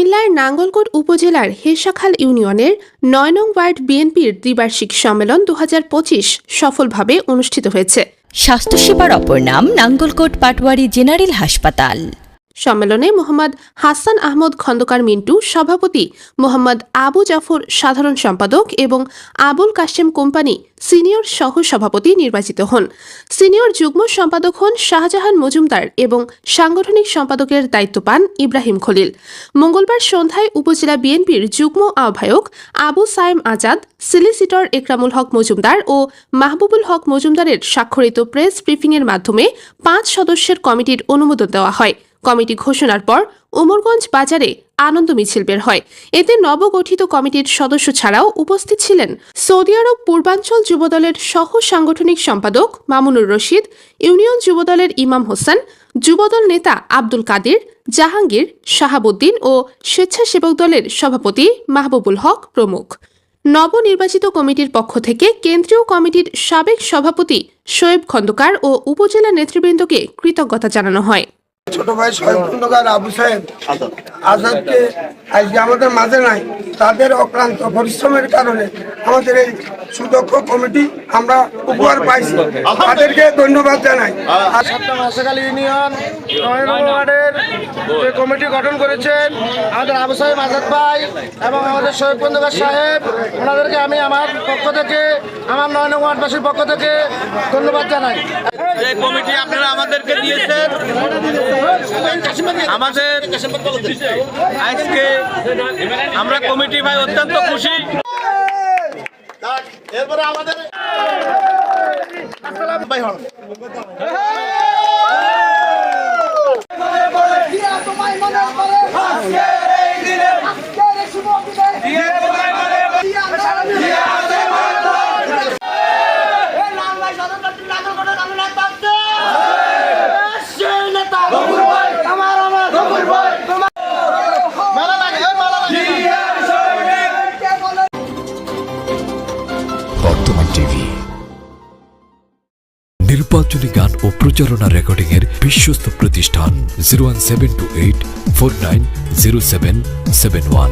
কুমিল্লার নাঙ্গলকোট উপজেলার হেসাখাল ইউনিয়নের নয় নং ওয়ার্ড বিএনপির দ্বিবার্ষিক সম্মেলন দু পঁচিশ সফলভাবে অনুষ্ঠিত হয়েছে। স্বাস্থ্যসেবার অপর নাম নাঙ্গলকোট পাটওয়ারি জেনারেল হাসপাতাল। সম্মেলনে মোহাম্মদ হাসান আহমদ খন্দকার মিন্টু, সভাপতি মোহাম্মদ আবু জাফর সাধারণ সম্পাদক এবং আবুল কাশেম কোম্পানি সিনিয়র সহ সভাপতি নির্বাচিত হন। সিনিয়র যুগ্ম সম্পাদক হন শাহজাহান মজুমদার এবং সাংগঠনিক সম্পাদকের দায়িত্ব পান ইব্রাহিম খলিল। মঙ্গলবার সন্ধ্যায় উপজেলা বিএনপির যুগ্ম আহ্বায়ক আবু সায়েম আজাদ, সিলিসিটর একরামুল হক মজুমদার ও মাহবুবুল হক মজুমদারের স্বাক্ষরিত প্রেস ব্রিফিংয়ের মাধ্যমে পাঁচ সদস্যের কমিটির অনুমোদন দেওয়া হয়। কমিটি ঘোষণার পর উমরগঞ্জ বাজারে আনন্দ মিছিল বের হয়। এতে নবগঠিত কমিটির সদস্য ছাড়াও উপস্থিত ছিলেন সৌদি আরব পূর্বাঞ্চল যুবদলের সহ সাংগঠনিক সম্পাদক মামুনুর রশিদ, ইউনিয়ন যুবদলের ইমাম হোসেন, যুবদল নেতা আব্দুল কাদের, জাহাঙ্গীর, শাহাবুদ্দিন ও স্বেচ্ছাসেবক দলের সভাপতি মাহবুবুল হক প্রমুখ। নবনির্বাচিত কমিটির পক্ষ থেকে কেন্দ্রীয় কমিটির সাবেক সভাপতি শোয়েব খন্দকার ও উপজেলা নেতৃবৃন্দকে কৃতজ্ঞতা জানানো হয়। ছোট ভাই শহীদ খন্দকার আবু সাহেব আজাদকে আজকে আমাদের মাঝে নাই। তাদের অক্লান্ত পরিশ্রমের কারণে আমাদের এই সুদক্ষ কমিটি আমরা উপহার পাইছি। তাদেরকে ধন্যবাদ জানাই। মাসাকাল ইউনিয়ন নয় ওয়ার্ডের যে কমিটি গঠন করেছেন আমাদের আবু সাহেব আজাদ ভাই এবং আমাদের শহীদ বন্ধুকার সাহেব ওনাদেরকে আমি আমার পক্ষ থেকে আমার নয় নম্বর ওয়ার্ডবাসীর পক্ষ থেকে ধন্যবাদ জানাই। যে কমিটি আপনারা আমাদেরকে দিয়েছেন আমাদের আজকে আমরা কমিটি ভাই অত্যন্ত খুশি। এরপরে আমাদের হন মালা নির্বাচনী গান ও প্রচারণা রেকর্ডিং এর বিশ্বস্ত প্রতিষ্ঠান zero one seven two eight four nine zero seven seven one